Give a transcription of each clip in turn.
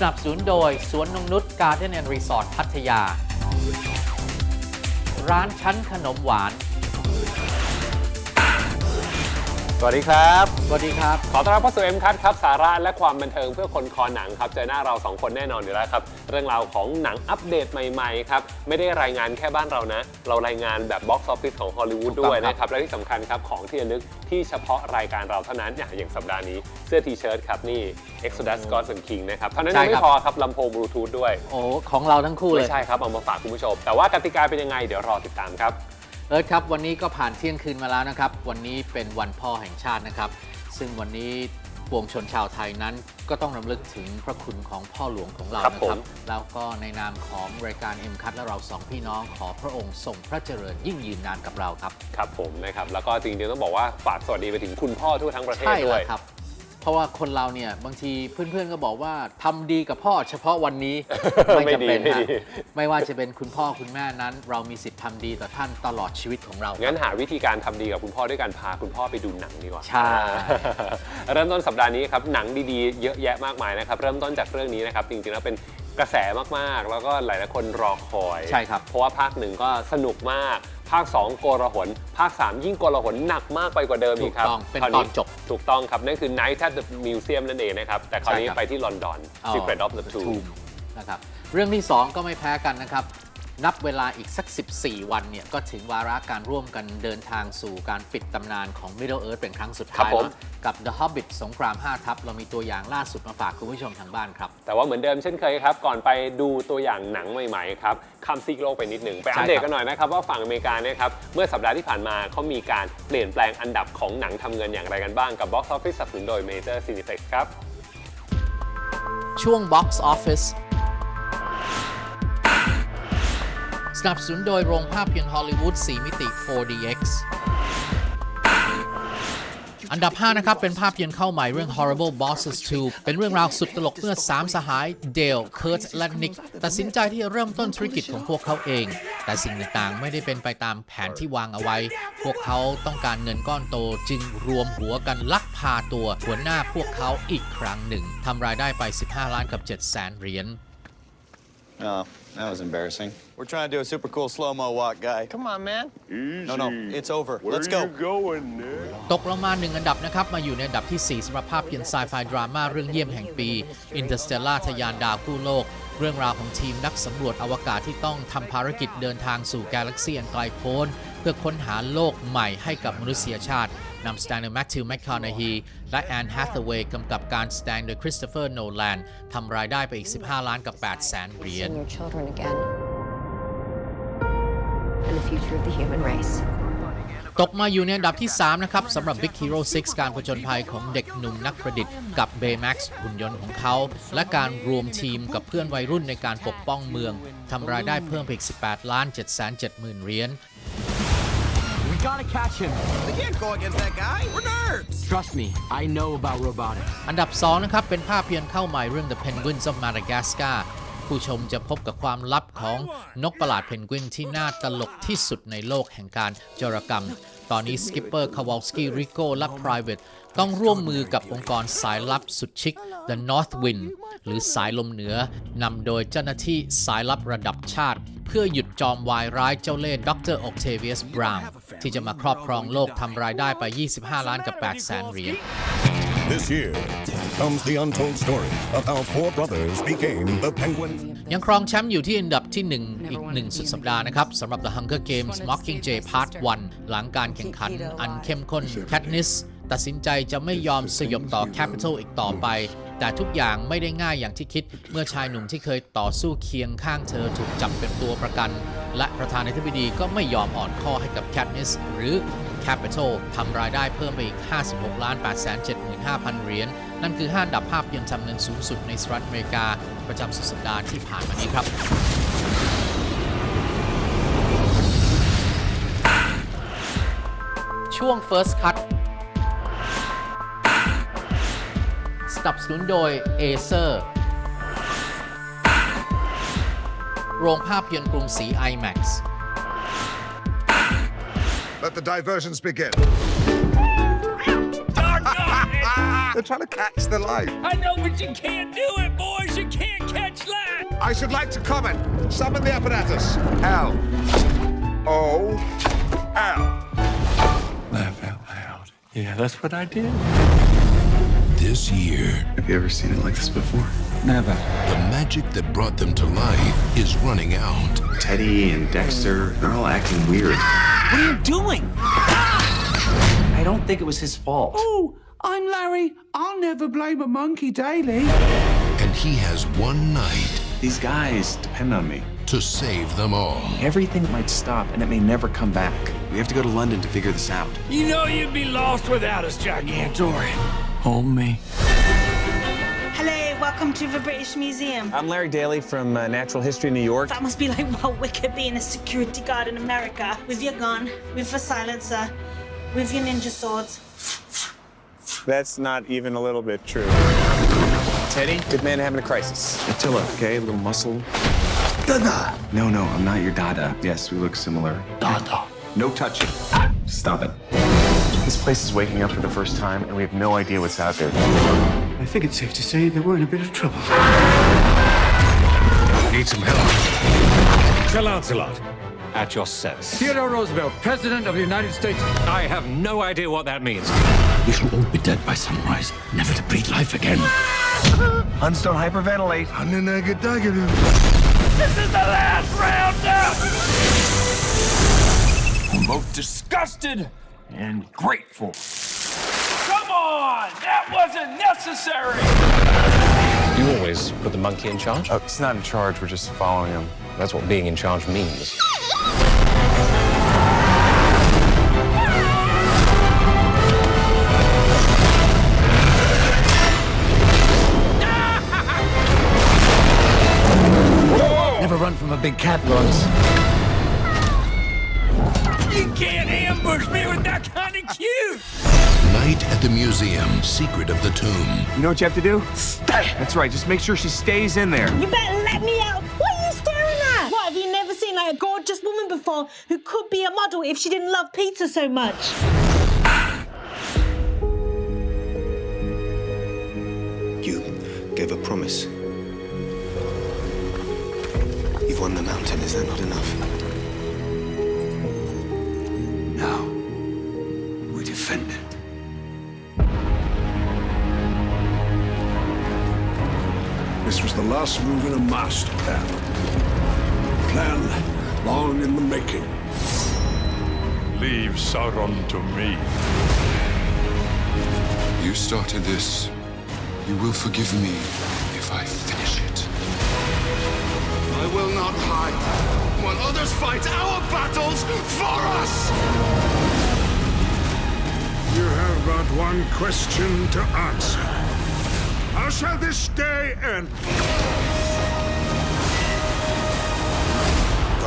สนับสนุนโดย สวนนงนุษย์การ์เด้นแอนด์รีสอร์ทพัทยา ร้านชั้นขนมหวาน สวัสดีครับ สวัสดีครับ ขอต้อนรับเข้าสู่ M คัครับสาระและความบันเทิงเพื่อคนคอหนังครับ เจอหน้าเราสองคนแน่นอนอยู่แล้วครับ เรื่องราวของหนังอัปเดตใหม่ๆครับ ไม่ได้รายงานแค่บ้านเรานะ เรารายงานแบบบ็อกซ์ออฟฟิศของฮอลลีวูดถูกต้องด้วยครับนะครับ และที่สำคัญครับ ของที่ระลึกที่เฉพาะรายการเราเท่านั้นอย่างอย่างสัปดาห์นี้เสื้อทีเชิ้ตครับนี่ Exodus God and King นะครับเท่านั้นยังไม่พอครับลำโพงบลูทูธด้วยโอ้ของเราทั้งคู่เลไม่ยใช่ครับเอามาฝากคุณผู้ชม แต่ว่ากติกาเป็นยังไงเดี๋ยวรอติดตามครับ เอิร์ธครับวันนี้ก็ผ่านเที่ยงคืนมาแล้วนะครับ วันนี้เป็นวันพ่อแห่งชาตินะครับ ซึ่งวันนี้ปวงชนชาวไทยนั้น ก็ต้องรำลึกถึงพระคุณของพ่อหลวงของเราครับนะผคมรับแล้วก็ในนามของรายการ M คัทและเราสองพี่น้องขอพระองค์ทรงพระเจริญยิ่งยืนนานกับเราครับ ครับผมนะครับแล้วก็จริงๆต้องบอกว่าฝากสวัสดีไปถึงคุณพ่อทั่วทั้งประเทศใช่ด้เลวยยครับเพ ราะว่าคนเราเนี่ยบางทีเพื่อนๆก็บอกว่าทำดีกับพ่อเฉพาะวันนี้ ไม่จำเป็นไม่ดีไม่ฮะดีไม่ว่าจะเป็นคุณพ่อคุณแม่นั้น เรามีสิทธิ์ทำดีต่อท่านตลอดชีวิตของเรา งั้นหาวิธีการทำดีกับคุณพ่อด้วยการพาคุณพ่อไปดูหนังดีกว่าใช่ เริ่มต้นสัปดาห์นี้ครับหนังดีๆ เยอะแยะมากมายนะครับ เริ่มต้นจากเรื่องนี้นะครับ จริงๆแล้วเป็นกระแสมากๆ แล้วก็หลายๆคนรอคอย ใช่ครับ เพราะว่าภาคหนึ่งก็สนุกมาก ภาค 2 โกลาหลภาค 3 ยิ่งโกลาหลหนักมากไปกว่าเดิมอีกครับถูกต้องเป็นคราวตอนจบถูกต้องครับ นั่นคือ Night at the Museum นั่นเองนะครับ แต่คราวนี้ใช่ครับ ไปที่ลอนดอนอ๋อ Secret of the Tomb Tomb นะครับเรื่องที่ 2 ก็ไม่แพ้กันนะครับ นับเวลาอีกสัก 14 วันเนี่ยก็ถึงวาระการร่วมกันเดินทางสู่การปิดตำนานของ Middle Earth เป็นครั้งสุดครัท้ายบผม แล้วกับ The Hobbit สงคราม 5 ทัพเรามีตัวอย่างล่าสุดมาฝากคุณผู้ชมทางบ้านครับ แต่ว่าเหมือนเดิมเช่นเคยครับ ก่อนไปดูตัวอย่างหนังใหม่ๆครับข้ามซีกโลกไปนิดหนึ่งไปอัปเดตกันหน่อยนะครับ ว่าฝั่งอเมริกาเนี่ยครับ เมื่อสัปดาห์ที่ผ่านมาเขามีการเปลี่ยนแปลงอันดับของหนังทำเงินอย่างไรกันบ้างกับ Box Office สนับสนุนโดย Major Cineplex ครับ ช่วง Box Office นับสนุนโดยโรงภาพยนตร์ฮอลลีวูด4มิติ 4DX อันดับ 5 นะครับ เป็นภาพยนตร์เข้าใหม่เรื่อง Horrible Bosses 2 เป็นเรื่องราวสุดตลกเมื่อ 3 สหายเดลเคิร์ตและนิกตัดสินใจที่จะเริ่มต้นธุรกิจของพวกเขาเอง แต่สิ่งต่างๆ ไม่ได้เป็นไปตามแผนที่วางเอาไว้ พวกเขาต้องการเงินก้อนโตจึงรวมหัวกันลักพาตัวหัวหน้าพวกเขาอีกครั้งหนึ่งทำรายได้ไป 15 ล้านกับ 7 แสนเหรียญ that was embarrassing. We're trying to do a super cool slow mo walk, guy. Come on, man. No, no, it's over. Let's go. going, Nick? ตกลงมาหนึ่งอันดับนะครับ มาอยู่ในอันดับที่ 4สำหรับภาพยนตร์ไซไฟดราม่าเรื่องเยี่ยมแห่งปี Interstellar ทะยานดาวกู้โลก เรื่องราวของทีมนักสำรวจอวกาศที่ต้องทำภารกิจเดินทางสู่กาแล็กซีอันไกลโพ้นเพื่อค้นหาโลกใหม่ให้กับมนุษยชาตินำแสดงโดยแมทธิวแมคคอนฮีและแอนแฮทเวย์กำกับการแสดงโดยคริสโตเฟอร์โนแลนทำรายได้ไปอีก 15 ล้านกับ 8 แสนเหรียญ and your children again. And the future of the human race. ตกมาอยู่ในอันดับที่ 3 นะครับสำหรับ Big Hero 6 การผจญภัยของเด็กหนุ่มนักประดิษฐ์กับ Baymax หุ่นยนต์ของเขา และการรวมทีมกับเพื่อนวัยรุ่นในการปกป้องเมืองทำรายได้เพิ่มไปอีก 18 ล้าน7 7 0 0 0 0เหรียญ We gotta catch him. We can't go against that guy. We're nerds. Trust me, I know about robotics. อันดับ 2 นะครับ เป็นภาพยนตร์เข้าใหม่เรื่อง The Penguins of Madagascar ผู้ชมจะพบกับความลับของนกประหลาดเพนกวินที่น่าตลกที่สุดในโลกแห่งการจรกรรม ตอนนี้สกิปเปอร์คาวอลสกี้ริโกและ Private ต้องร่วมมือกับองค์กรสายลับสุดชิค The North Wind หรือสายลมเหนือนำโดยเจ้าหน้าที่สายลับระดับชาติ เพื่อหยุดจอมวายร้ายเจ้าเล่ห์ดรอ c เทเวียสบราวน์ที่จะมาครอบครองโลกทำรายได้ไป 25 ล้านกับ 8 แสนเหรียญ This year comes the untold story of how four brothers became the Penguins. ยังครองแชมป์อยู่ที่อันดับที่ 1 อีก 1 สุดสัปดาห์นะครับสำหรับ The Hunger Games Mockingjay Part 1 หลังการแข่งขันอันเข้มข้น Katniss ตัดสินใจจะไม่ยอมสยบต่อ Capital อีกต่อไป แต่ทุกอย่างไม่ได้ง่ายอย่างที่คิด เมื่อชายหนุ่มที่เคยต่อสู้เคียงข้างเธอถูกจับเป็นตัวประกัน และประธานาธิบดีก็ไม่ยอมอ่อนข้อให้กับ Katniss หรือ Capital ทำรายได้เพิ่มไปอีก 56 ล้าน875,000 เหรียญ นั่นคือ 5 ดับภาพยนตร์ทำเงินสูงสุดในสหรัฐอเมริกา ประจำสุดสัปดาห์ที่ผ่านมานี้ครับช่วง First Cut สนับสนุนโดย Acer โรงภาพยนตร์กรุงศรี IMAX Let the diversions begin. They're trying to catch the light. I know, but you can't do it, boys. You can't catch light. I should like to comment. Summon the apparatus. L. O. L. Laugh out loud. Yeah, that's what I did. This year, Have you ever seen it like this before? Never. the magic that brought them to life is running out. Teddy and Dexter, they're all acting weird. What are you doing? I don't think it was his fault. Oh, I'm Larry. I'll never blame a monkey daily. And he has one night These guys depend on me. to save them all. Everything might stop and it may never come back. We have to go to London to figure this out. You know you'd be lost without us, Gigantor. Hold me. Hello, welcome to the British Museum. I'm Larry Daly from uh, Natural History New York. That must be like well wicked being a security guard in America with your gun, with a silencer, with your ninja swords. That's not even a little bit true. Teddy, good man having a crisis. Attila, okay? A little muscle. Dada! No, no, I'm not your Dada. Yes, we look similar. Dada. No touching. Stop it. This place is waking up for the first time, and we have no idea what's out there. I think it's safe to say that we're in a bit of trouble. Need some help. Sir Lancelot. At your service. Theodore Roosevelt, President of the United States. I have no idea what that means. We shall all be dead by sunrise, never to breathe life again. Huns don't hyperventilate. This is the last round up! I'm both disgusted and grateful. Come on! That wasn't necessary! You always put the monkey in charge? Oh, he's not in charge. We're just following him. That's what being in charge means. Never run from a big cat, Lawrence. You can't ambush me with that kind of cute! Night at the museum. Secret of the tomb. You know what you have to do? Stay. That's right. Just make sure she stays in there. You better let me out. What are you staring at? What, have you never seen like a gorgeous woman before who could be a model if she didn't love pizza so much? You gave a promise. You've won the mountain. Is that not enough? Last move in a master plan. A plan long in the making. Leave Sauron to me. You started this. You will forgive me if I finish it. I will not hide while others fight our battles for us! You have but one question to answer. How shall this day end? The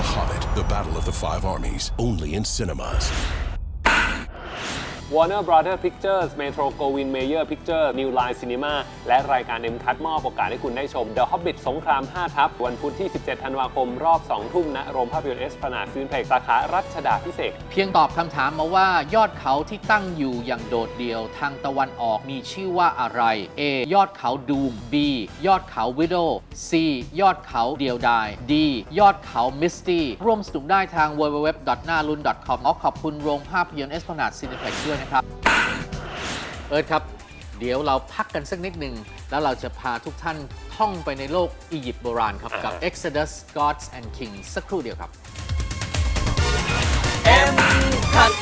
Hobbit, The Battle of the Five Armies, only in cinemas. Warner Brother Pictures Metro Goldwyn Mayer Picture New Line Cinema และรายการ M Cut มอบโอกาสให้คุณได้ชม The Hobbit สงคราม 5 ทัพวันพุธที่ 17 ธันวาคม รอบ 2 ทุ่มณโรงภาพยนตร์เอสพนาซีนเพล็กสาขารัชดาพิเศษ เพียงตอบคำถามมาว่ายอดเขาที่ตั้งอยู่อย่างโดดเดี่ยวทางตะวันออกมีชื่อว่าอะไร A ยอดเขาดูม B ยอดเขาวิโด C ยอดเขาเดียวดาย D ยอดเขามิสตี้ร่วมสนุกได้ทาง www.narun.com ขอขอบคุณโรงภาพยนตร์เอสพนาซีนเพล็กด้วยนะครับ เอิร์ธครับ เดี๋ยวเราพักกันสักนิดหนึ่ง แล้วเราจะพาทุกท่านท่องไปในโลกอียิปต์โบราณครับ กับ Exodus Gods and Kings สักครู่เดียวครับ M cut